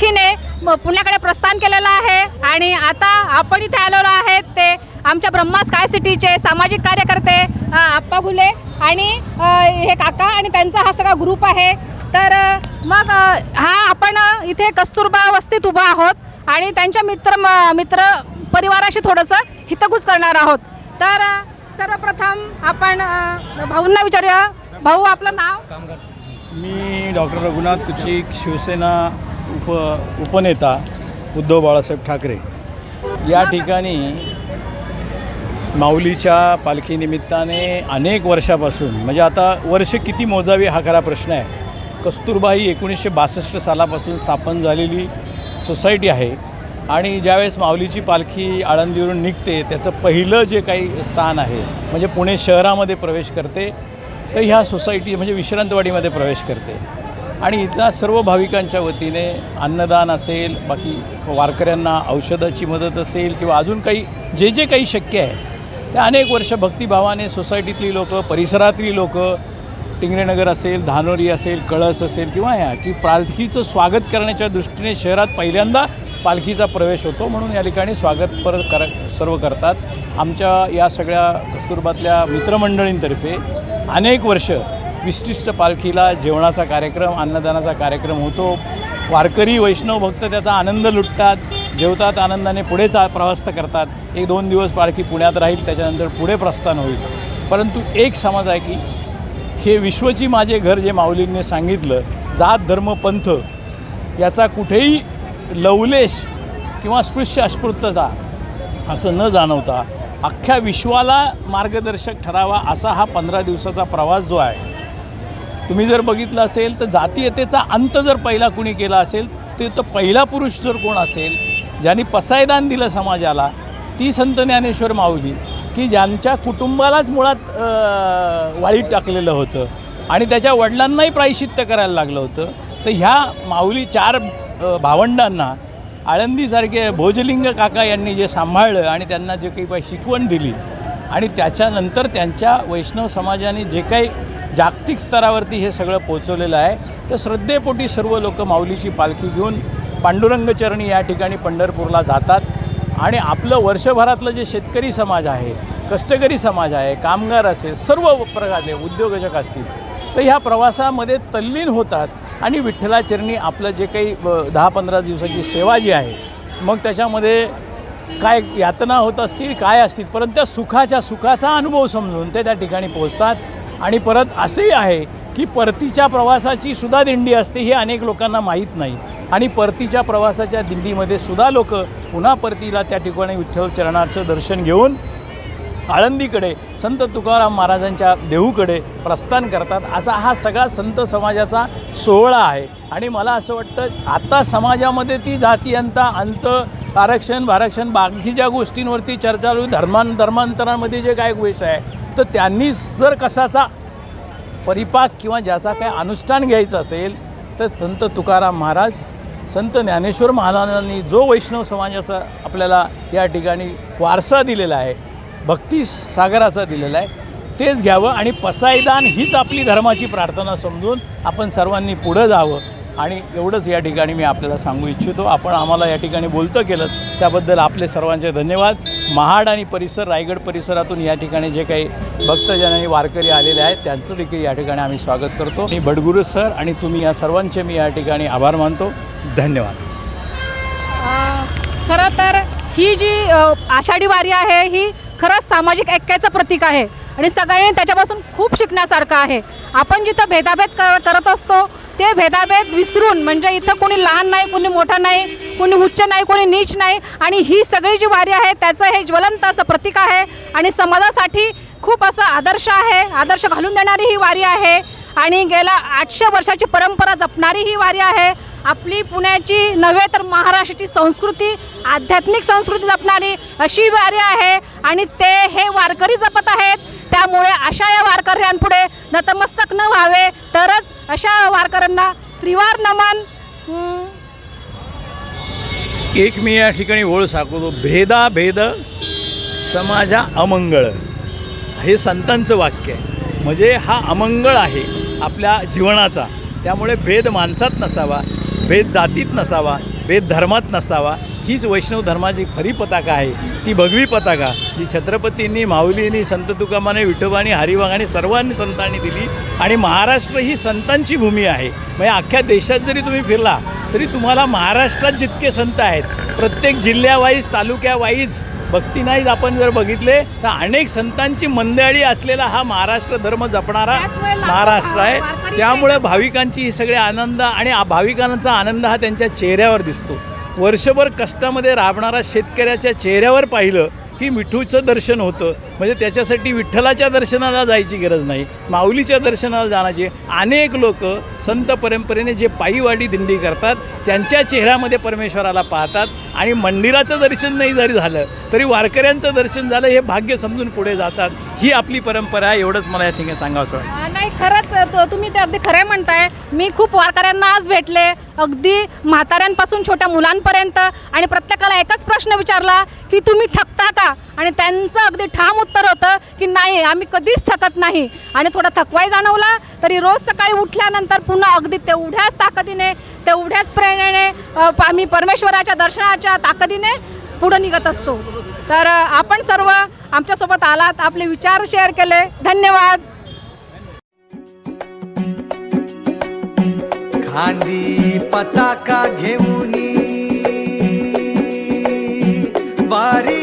पालखीने पुण्याकडे प्रस्थान केलेलं आहे आणि आता आपण इथे आलेलो आहेत ते आमच्या ब्रह्मा स्काय सिटीचे सामाजिक कार्यकर्ते आप्पा घुले आणि हे काका आणि त्यांचा हा सगळा ग्रुप आहे. तर मग हा आपण इथे कस्तुरबा वस्तीत उभा आहोत आणि त्यांच्या मित्र म- मित्र परिवाराशी थोडंसं हितगुज करणार आहोत. तर सर्वप्रथम आपण भाऊंना विचारूया. भाऊ आपलं नाव? मी डॉक्टर रघुनाथ कुचिक शिवसेना उप उपनेता उद्धव बाळासाहेब ठाकरे. या ठिकाणी माऊलीच्या पालखीनिमित्ताने अनेक वर्षापासून म्हणजे आता वर्ष किती मोजावी हा खरा प्रश्न आहे. कस्तुरबा ही एकोणीसशे बासष्ट सालापासून स्थापन झालेली सोसायटी आहे आणि ज्यावेळेस माऊलीची पालखी आळंदीवरून निघते त्याचं पहिलं जे काही स्थान आहे म्हणजे पुणे शहरामध्ये प्रवेश करते तर ह्या सोसायटी म्हणजे विश्रांतवाडीमध्ये प्रवेश करते. आणि इथल्या सर्व भाविकांच्या वतीने अन्नदान असेल बाकी वारकऱ्यांना औषधाची मदत असेल किंवा अजून काही जे जे काही शक्य आहे त्या अनेक वर्ष भक्तिभावाने सोसायटीतली लोकं परिसरातली लोकं टिंगरेनगर असेल धानोरी असेल कळस असेल किंवा ह्या की पालखीचं स्वागत करण्याच्या दृष्टीने शहरात पहिल्यांदा पालखीचा प्रवेश होतो म्हणून या ठिकाणी स्वागत पर कर सर्व करतात. आमच्या या सगळ्या कस्तुरबातल्या मित्रमंडळींतर्फे अनेक वर्ष विशिष्ट पालखीला जेवणाचा कार्यक्रम अन्नदानाचा कार्यक्रम होतो. वारकरी वैष्णव भक्त त्याचा आनंद लुटतात जेवतात आनंदाने पुढे चा प्रवास करतात. एक दोन दिवस पालखी पुण्यात राहील त्याच्यानंतर पुढे प्रस्थान होईल. परंतु एक समज आहे की हे विश्वची माझे घर जे माऊलींनी सांगितलं जात धर्म पंथ याचा कुठेही लवलेश किंवा स्पृश्य अस्पृश्यता असं न जाणवता अख्ख्या विश्वाला मार्गदर्शक ठरावा असा हा पंधरा दिवसाचा प्रवास जो आहे तुम्ही जर बघितलं असेल तर जातीयतेचा अंत जर पहिला कुणी केला असेल ते तर पहिला पुरुष जर कोण असेल ज्यांनी पसायदान दिलं समाजाला ती संत ज्ञानेश्वर माऊली की ज्यांच्या कुटुंबालाच मुळात वाईट वाळीत टाकलेलं होतं आणि त्याच्या वडिलांनाही प्रायशित्य करायला लागलं होतं तर ह्या माऊली चार भावंडांना आळंदीसारखे भोजलिंग काका यांनी जे सांभाळलं आणि त्यांना जे काही शिकवण दिली आणि त्याच्यानंतर त्यांच्या वैष्णव समाजाने जे काही जागतिक स्तरावरती हे सगळं पोचवलेलं आहे तर श्रद्धेपोटी सर्व लोक माऊलीची पालखी घेऊन पांडुरंगचरणी या ठिकाणी पंढरपूरला जातात. आणि आपलं वर्षभरातलं जे शेतकरी समाज आहे कष्टकरी समाज आहे कामगार असेल सर्व प्रकारचे उद्योजक असतील तर ह्या प्रवासामध्ये तल्लीन होतात आणि विठ्ठलाचरणी आपलं जे काही दहा पंधरा दिवसाची सेवा जी आहे मग त्याच्यामध्ये काय यातना होत असतील काय असतील परंतु त्या सुखाच्या सुखाचा अनुभव समजून ते त्या ठिकाणी पोहोचतात. आणि परत असेही आहे की परतीच्या प्रवासाची सुद्धा दिंडी असते हे अनेक लोकांना माहीत नाही. आणि परतीच्या प्रवासाच्या दिंडीमध्ये सुद्धा लोक पुन्हा परतीला त्या ठिकाणी विठ्ठल चरणाचं दर्शन घेऊन आळंदीकडे संत तुकाराम महाराजांच्या देहूकडे प्रस्थान करतात. असा हा सगळा संत समाजाचा सोहळा आहे. आणि मला असं वाटतं आता समाजामध्ये ती जातीयंता अंत आरक्षण भारक्षण बाकीच्या गोष्टींवरती चर्चा चालू धर्मां धर्मान धर्मांतरामध्ये जे काय गोष्ट आहे तर त्यांनी जर कशाचा परिपाक किंवा ज्याचा काय अनुष्ठान घ्यायचं असेल तर संत तुकाराम महाराज संत ज्ञानेश्वर महाराजांनी जो वैष्णव समाजाचा आपल्याला या ठिकाणी वारसा दिलेला आहे भक्ती सागराचा दिलेला आहे. तेच घ्यावं आणि पसायदान हीच आपली धर्माची प्रार्थना समजून आपण सर्वांनी पुढं जावं. आणि एवढंच या ठिकाणी मी आपल्याला सांगू इच्छितो. आपण आम्हाला या ठिकाणी बोलतं केलं त्याबद्दल आपले सर्वांचे धन्यवाद. महाड आणि परिसर रायगड परिसरातून या ठिकाणी जे काही भक्तजन आणि वारकरी आलेले आहेत त्यांचं देखील या ठिकाणी आम्ही स्वागत करतो. आणि बडगुरू सर आणि तुम्ही या सर्वांचे मी या ठिकाणी आभार मानतो. धन्यवाद. खरं तर ही जी आषाढी वारी आहे ही खरंच सामाजिक ऐक्याचं प्रतीक आहे. आणि सगळ्यांनी त्याच्यापासून खूप शिकण्यासारखं आहे. आपण जिथं भेदाभेद कर करत असतो ते भेदाभेद विसरून म्हणजे इथं कोणी लहान नाही कोणी मोठं नाही कोणी उच्च नाही कोणी नीच नाही आणि ही सगळी जी वारी आहे त्याचं हे ज्वलंत असं प्रतीक आहे. आणि समाजासाठी खूप असं आदर्श आहे. आदर्श घालून देणारी ही वारी आहे. आणि गेल्या आठशे वर्षाची परंपरा जपणारी ही वारी आहे. आपली पुण्याची नव्हे तर महाराष्ट्राची संस्कृती आध्यात्मिक संस्कृती जपणारी अशी वारी आहे आणि ते हे वारकरी जपत आहेत. त्यामुळे अशा या वारकऱ्यांपुढे नतमस्तक न व्हावे. तरच अशा वारकऱ्यांना त्रिवार नमन. एक मी या ठिकाणी ओळ साकवतो. भेदा भेद समाजा अमंगळ. हे संतांचं वाक्य आहे. म्हणजे हा अमंगळ आहे आपल्या जीवनाचा. त्यामुळे भेद माणसात नसावा. भेद जातीत नसावा भेद धर्मात नसावा हीच वैष्णव धर्माची खरी पताका आहे. ती भगवी पताका जी छत्रपतींनी माऊलींनी संत तुकामाने विठोबानी हरिवागाने सर्वांनी संतांनी दिली आणि महाराष्ट्र ही संतांची भूमी आहे. म्हणजे अख्ख्या देशात जरी तुम्ही फिरला तरी तुम्हाला महाराष्ट्रात जितके संत आहेत प्रत्येक जिल्ह्यावाईज तालुक्यावाईज भक्तीनाईज आपण जर बघितले तर अनेक संतांची मंडळी असलेला हा महाराष्ट्र धर्म जपणारा महाराष्ट्र आहे. त्यामुळे भाविकांची ही सगळे आनंद आणि भाविकांचा आनंद हा त्यांच्या चेहऱ्यावर दिसतो. वर्षभर कष्टामध्ये राबणारा शेतकऱ्याच्या चेहऱ्यावर पाहिलं की मिठूचं दर्शन होतं. म्हणजे त्याच्यासाठी विठ्ठलाच्या दर्शनाला जायची गरज नाही माऊलीच्या दर्शनाला जाण्याची. अनेक लोक संत परंपरेने जे पायीवाडी दिंडी करतात त्यांच्या चेहऱ्यामध्ये परमेश्वराला पाहतात आणि मंदिराचं दर्शन नाही जरी झालं तरी वारकऱ्यांचं दर्शन झालं हे भाग्य समजून पुढे जातात. ही आपली परंपरा आहे एवढंच मला या ठिकाणी सांगावं वाटतं. नाही खरंच तुम्ही ते अगदी खरं म्हणताय. मी खूप वारकऱ्यांना आज भेटले. अगदी म्हाताऱ्यांपासून छोट्या मुलांपर्यंत आणि प्रत्येकाला एकच प्रश्न विचारला की तुम्ही थकता का? आणि त्यांचं अगदी ठाम उत्तर होतं की नाही आम्ही कधीच थकत नाही. आणि थोडा थकवाही जाणवला तरी रोज सकाळी उठल्यानंतर पुन्हा अगदी तेवढ्याच ताकदीने तेवढ्याच प्रेरणेने आम्ही परमेश्वराच्या दर्शनाच्या ताकदीने पुढं निघत असतो. तर आपण सर्व आमच्यासोबत आलात आपले विचार शेअर केले. धन्यवाद. खांदी पताका घेऊन बारी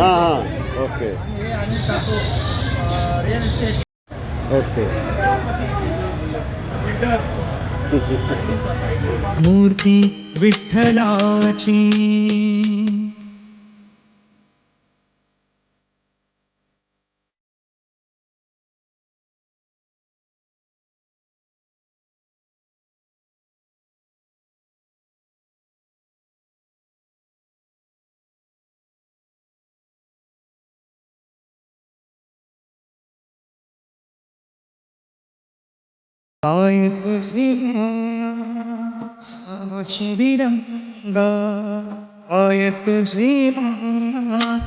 हां हां. ओके. ओके. मूर्ती विठ्ठलाची. काय तुझी रंगा काय तुझी